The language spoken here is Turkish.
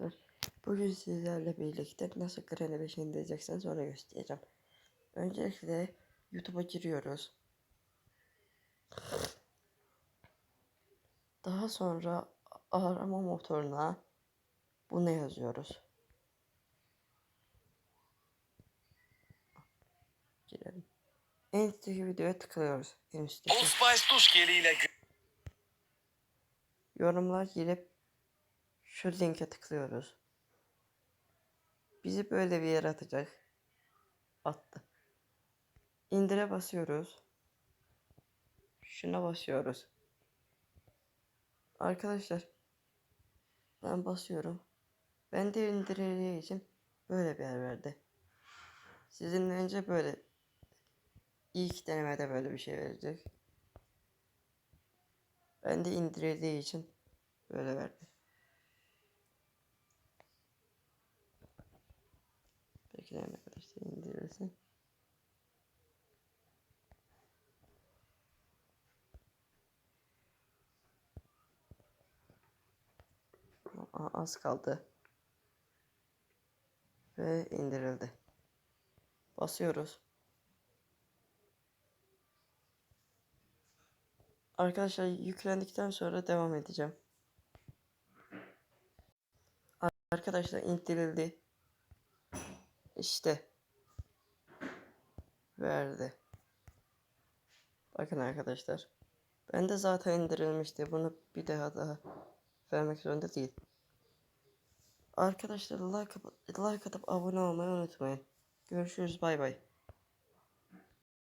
arkadaşlar. Bugün sizlerle birlikte nasıl Granny 5 indireceksiniz onu göstereceğim. Öncelikle YouTube'a giriyoruz. Daha sonra arama motoruna bunu yazıyoruz. Girelim. En üstteki videoya tıklıyoruz. En üstteki. Yorumlar girip şu linke tıklıyoruz. Bizi böyle bir yere atacak. Attı. İndire basıyoruz. Şuna basıyoruz. Arkadaşlar ben basıyorum. Ben de indireceği için böyle bir yer verdi. Sizin önce böyle ilk denemede böyle bir şey verecek. Ben de indirildiği için böyle verdi. Bekleyin arkadaşlar indirilsin. Aa, az kaldı. Ve indirildi. Basıyoruz. Arkadaşlar yüklendikten sonra devam edeceğim. Ar- Arkadaşlar indirildi. İşte. Verdi. Bakın arkadaşlar. Ben de zaten indirilmişti. Bunu bir daha daha vermek zorunda değil. Arkadaşlar like, like atıp abone olmayı unutmayın. Görüşürüz bay bay.